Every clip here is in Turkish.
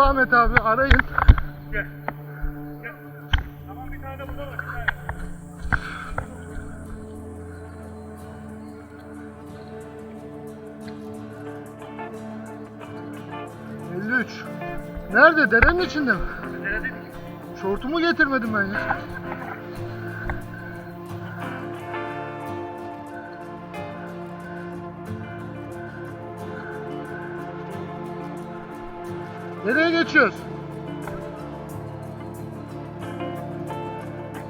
Devam et abi arayın. Gel. Gel. Tamam bir tane de burada var. Bir tane. ...53. Nerede? Derenin içinde mi? Şortumu getirmedim ben ya. Nereye geçiyoruz?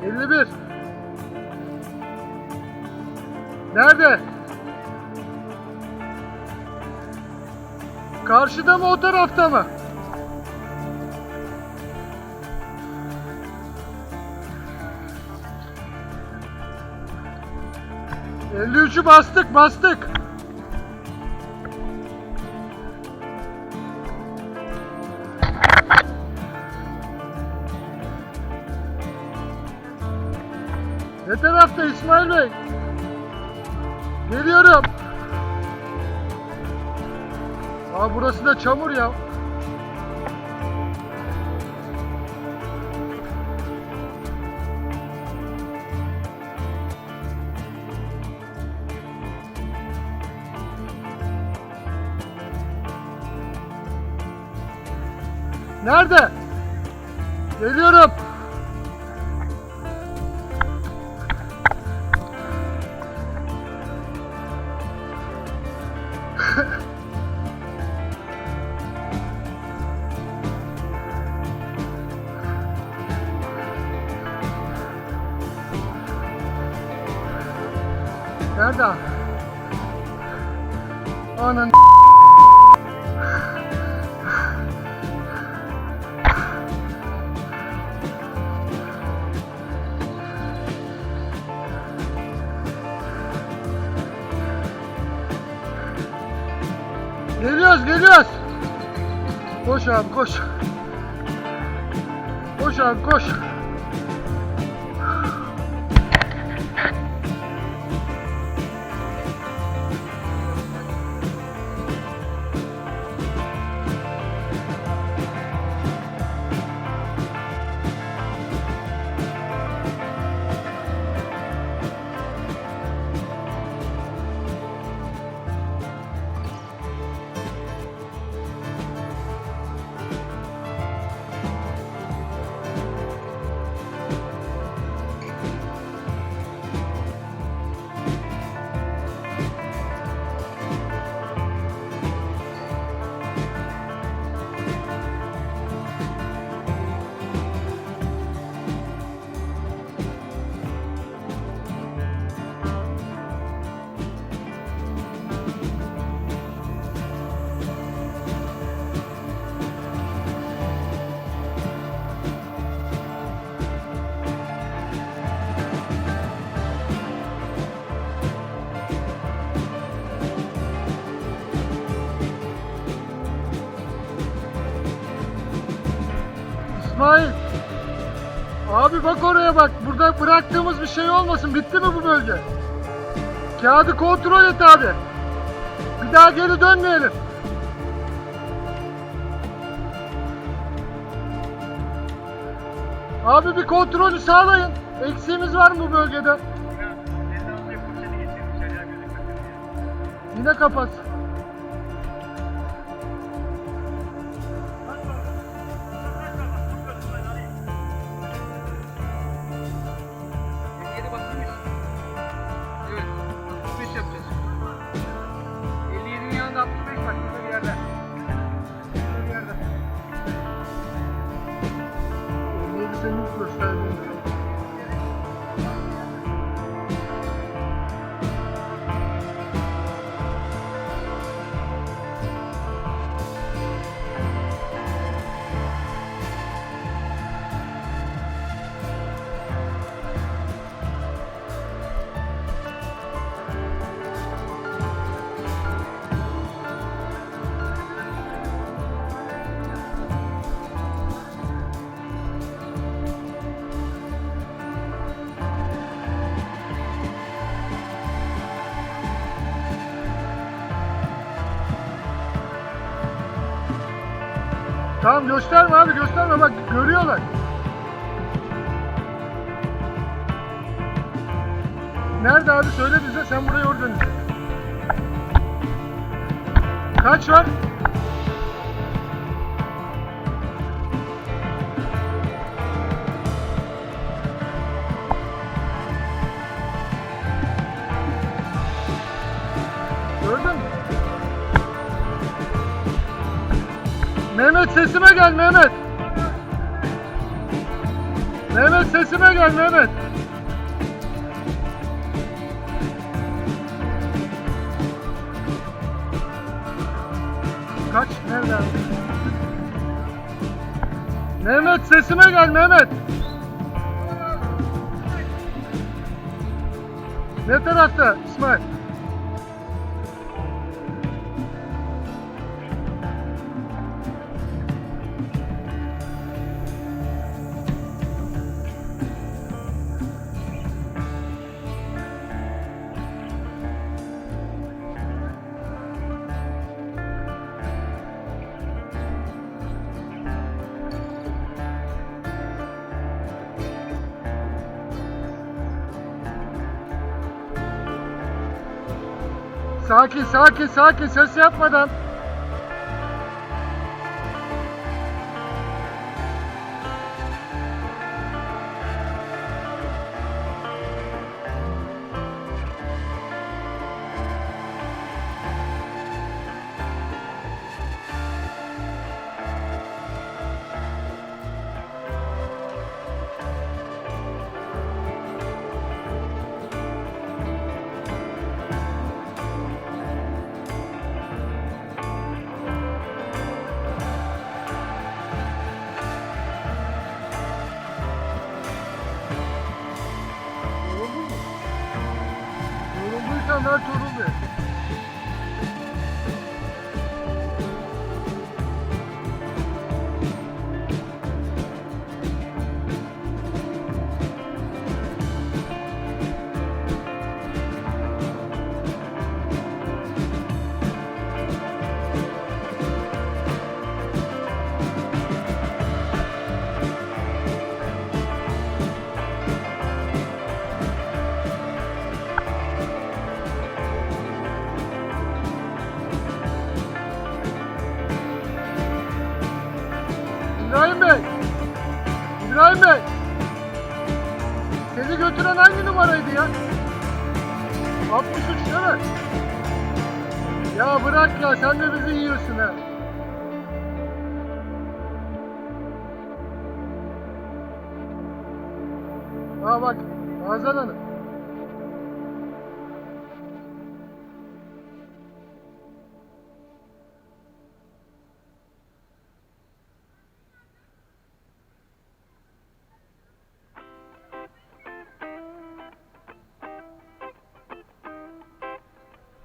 51. Nerede? Karşıda mı o tarafta mı? Elli üçü bastık bastık. Aa burası da çamur ya. Nerede? Abi koş. Koş abi koş. İsmail. Abi bak oraya bak. Burada bıraktığımız bir şey olmasın. Bitti mi bu bölge? Kağıdı kontrol et abi. Bir daha geri dönmeyelim. Abi bir kontrolü sağlayın. Eksiğimiz var mı bu bölgede? Ya, elini Tamam gösterme abi gösterme bak görüyorlar. Nerede abi söyle bize sen burayı oradan. Kaç var? Sesime gel Mehmet. Mehmet sesime gel Mehmet. Kaç? Nerede? Mehmet sesime gel Mehmet. Ne tarafta İsmail? Sakin sakin ses yapmadan. Ha bak Nazan Hanım.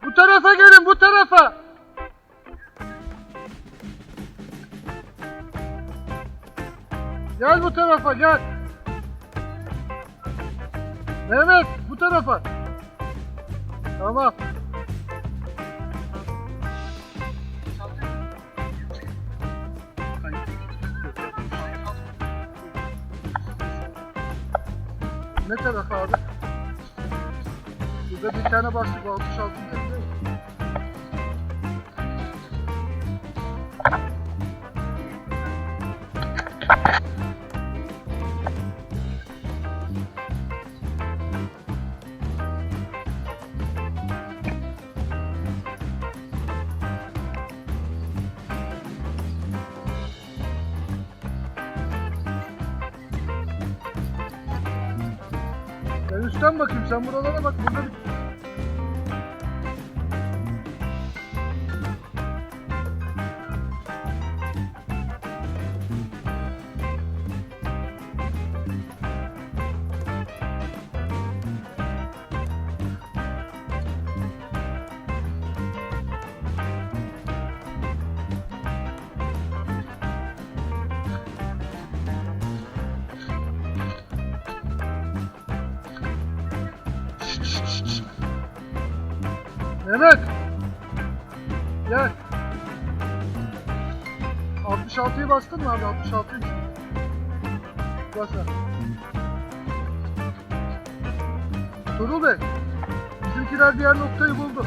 Bu tarafa gelin bu tarafa. Gel bu tarafa gel. Mehmet bu tarafa. Tamam. Ne tarafa abi? Burada bir tane bastık 66 değil bakayım. Sen buralara bak burada Mehmet. Gel. 66'yı bastın mı abi? 66'yı Bas abi. Tuğrul Bey. Bizimkiler diğer noktayı buldu.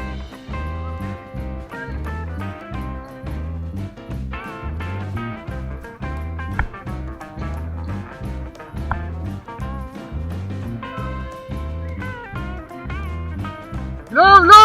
No, no!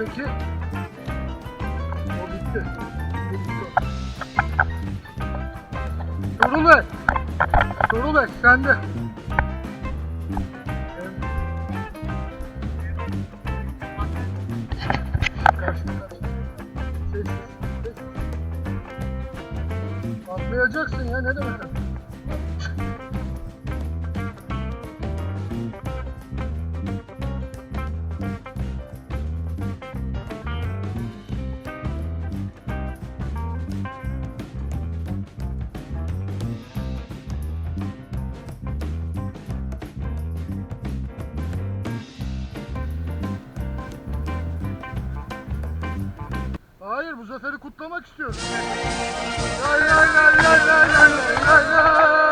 Alttaki o bitti. Sorulur. Sorulur sende. zaferi kutlamak istiyoruz. Lay lay lay lay lay lay lay lay.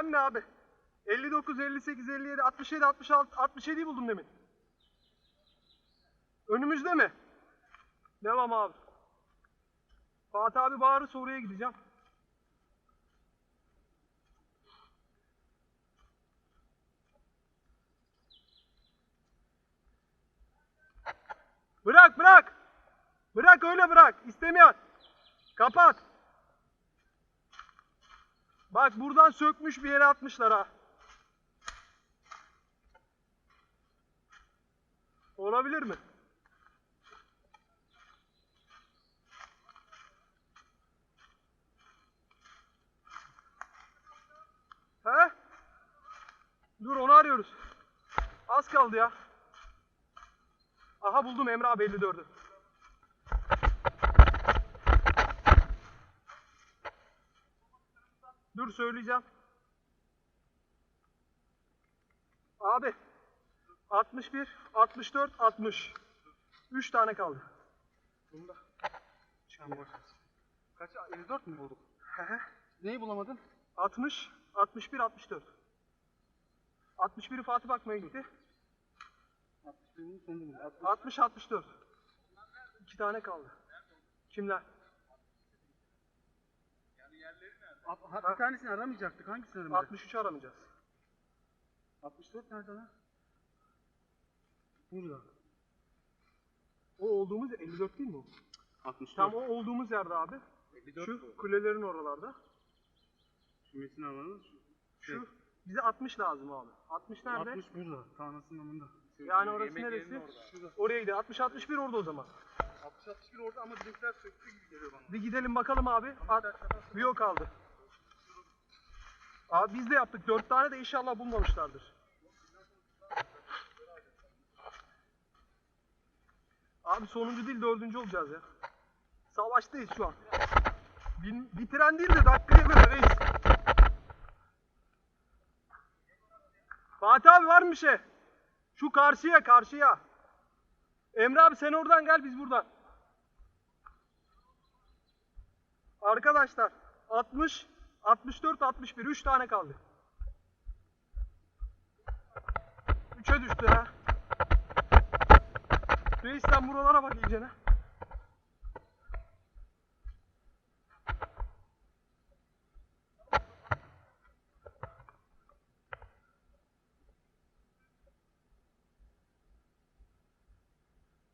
Ben de abi. 59, 58, 57, 67, 66, 67'yi buldum demin. Önümüzde mi? Devam abi. Fatih abi bağırırsa oraya gideceğim. Bırak bırak. Bırak öyle bırak. İstemiyor. Kapat. Bak buradan sökmüş bir yere atmışlar ha. Olabilir mi? He? Dur onu arıyoruz. Az kaldı ya. Aha buldum Emre abi 54'ü. Dur söyleyeceğim. Abi 61, 64, 60. 3 tane kaldı. Bunda. Çıkan. Kaç? 54 mü bulduk? Neyi bulamadın? 60, 61, 64. 61'i Fatih bakmaya gitti. 61'in sonunda bulduk. 60, 64. 2 tane kaldı. Kimler? At- ha, bir tanesini aramayacaktık. Hangisini aramayacaktık? 63 aramayacağız. 64 nerede lan? Burada. O olduğumuz 54 değil mi o? 64. Tam o olduğumuz yerde abi. 54 Şu kulelerin oralarda. Kümesini alalım. Şu bize 60 lazım abi. 60 nerede? 60 burada. Tanrısının yanında. Yani orası neresi? Oraya gidiyor. 60 61 orada o zaman. 60 61 orada ama bizimkiler söktü gibi geliyor bana. Bir gidelim bakalım abi. At, bir o kaldı. Abi biz de yaptık. 4 tane de inşallah bulmamışlardır. Abi sonuncu değil dördüncü olacağız ya. Savaştayız şu an. Bin, bitiren değil de dakikaya göre reis. Fatih abi var mı bir şey? Şu karşıya karşıya. Emre abi sen oradan gel biz buradan. Arkadaşlar 60, 64, 61 3 tane kaldı. 3'e düştü ha. Reis sen buralara bak iyicene.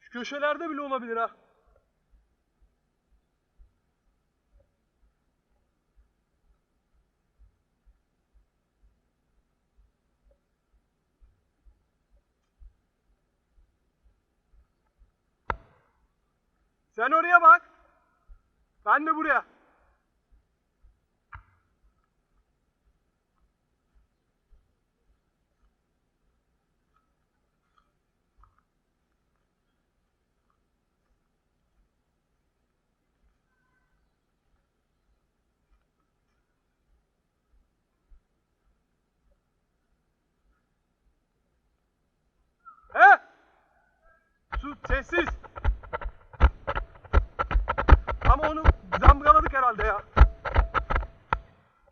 Şu köşelerde bile olabilir ha. Sen oraya bak. Ben de buraya. He? Sus sessiz. Herhalde ya.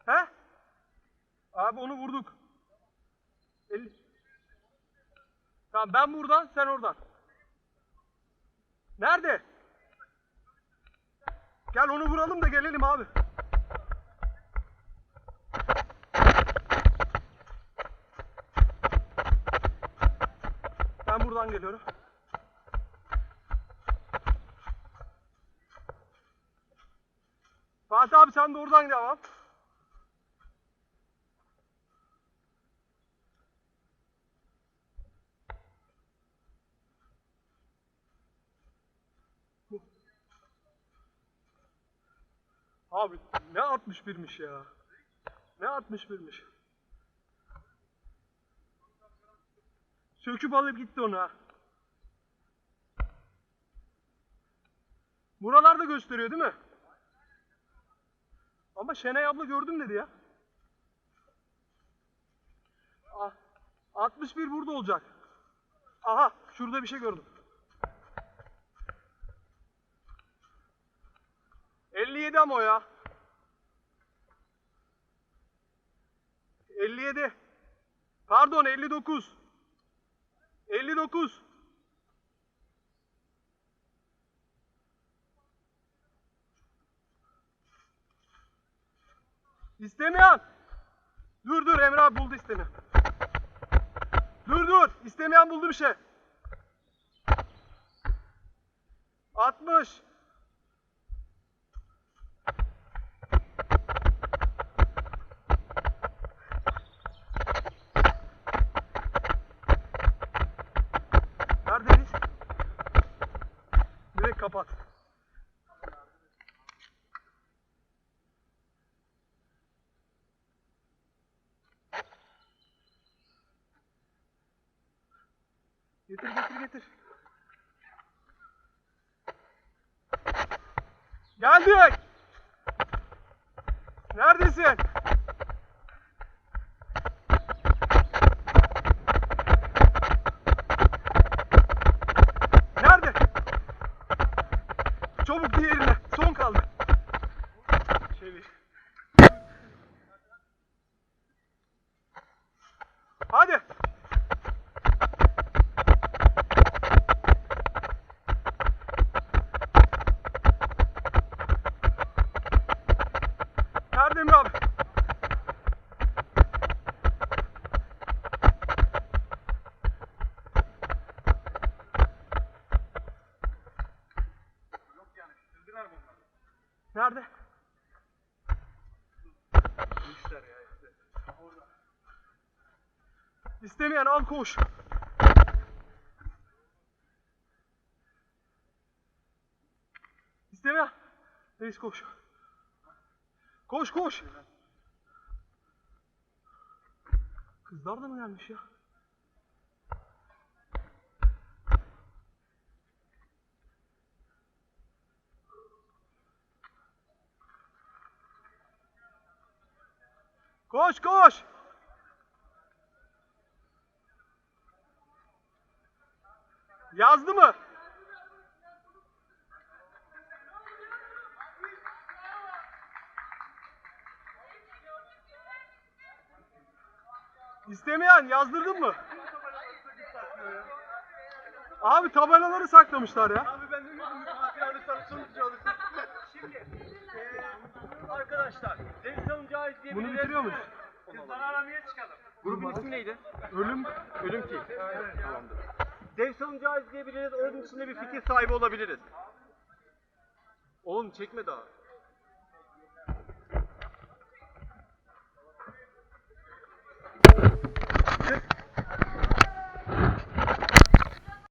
He? Abi onu vurduk. El... Tamam ben buradan sen oradan. Nerede? Gel onu vuralım da gelelim abi. Ben buradan geliyorum. Abi sen de oradan devam. Abi ne 61'miş ya. Ne 61'miş. Söküp alıp gitti onu ha. Buralarda gösteriyor değil mi? Ama Şenay abla gördüm dedi ya. Ah, 61 burada olacak. Aha şurada bir şey gördüm. 57 ama o ya. 57. Pardon 59. 59. İstemeyen. Dur dur Emre abi buldu istemeyen. Dur dur. İstemeyen buldu bir şey. 60. Getir. Geldik. Neredesin? Nerede? Müşter ya işte. Orada. İstemeyen al koş. İstemeyen. Reis koş. Koş koş. Kızlar da mı gelmiş ya? Yazdı mı? İstemeyen yazdırdın mı? Abi tabelaları saklamışlar ya. Abi ben? Fatih alırsan sonucu alırsın. Şimdi arkadaşlar deniz salıncağı izleyebiliriz. Bunu bitiriyor muyuz? Biz aramaya çıkalım. Grubun ismi neydi? Ölüm. Ölüm Team. Tamamdır. Dev salıncağı izleyebiliriz. Onun içinde bir fikir sahibi olabiliriz. Oğlum çekme daha.